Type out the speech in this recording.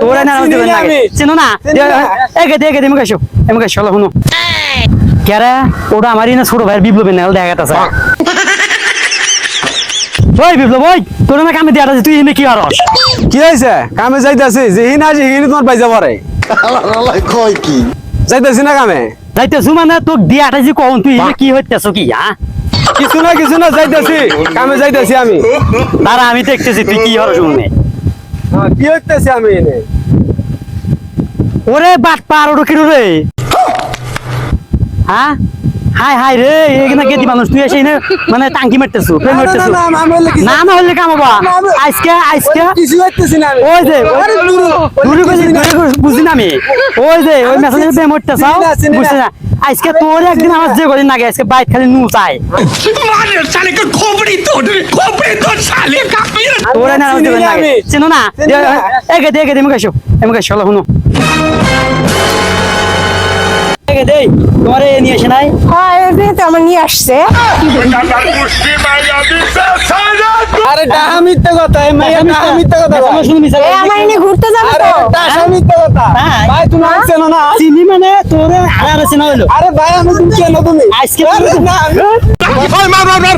তোরা না চিনি না আমি। চিনো না। এগে দে এগে দে এমকে এসো এমকে শুনো কেরা ওটা আমারই না ছোট ভাইয়ের বিপ্লবের নাল দেখা গেছে। ওই বিপ্লব ওই তোর না কামে দিয়া তুই এনে কি আরস কি হয়েছে? কামে যাইতাছি যেহি না যেহি তোমার পাইজা পরে। কয় কি? যাইতাছি না কামে? যাইতেছু মানে তোক দিয়াটা যে কখন তুই এনে কি হইতেছ কি হ্যাঁ কিছু না কিছু না যাইতাছি। কামে যাইতাছি আমি। তারা আমি দেখতেছি তুই কি হরস শুনে? ওরে বাট রে হ্যাঁ? হাই হাই রে এখানে গেদি মানুষ তুই এসে মানে টাঙ্কি মারতেছো প্রেম মারতেছো। না না হলে কাম আজকে আজকে কিছু না ওই যে দূরে বুঝি না আমি। ওই যে ওই মেসেজে প্রেম বুঝছ না আজকে তোর একদিন আমার যে কদিন আগে আজকে বাইক খালি নু চাই মানে খোপড়ি তোর খোপড়ি তোর কাপি ওরা না? চিনো না। একে দে একে দে এমন কাইছো এমন কাইছো হলো শুনো। একে দে তোমার এ নিয়ে আসে নাই? হ্যাঁ এ তো আমার নিয়ে আসছে। আরে ডাহা মিথ্যা কথা এ মাইয়া ডাহা মিথ্যা কথা আমার শুনি মিছা এ আমার এনে ঘুরতে যাব তো? ডাহা হ্যাঁ? মিথ্যা কথা। হ্যাঁ। ভাই তুমি চেনো না? চিনি মানে তোরে আরে আরে চেনা হলো আরে ভাই আমি তুমি চেনো তুমি। আজকে না ভাই মার মার মার?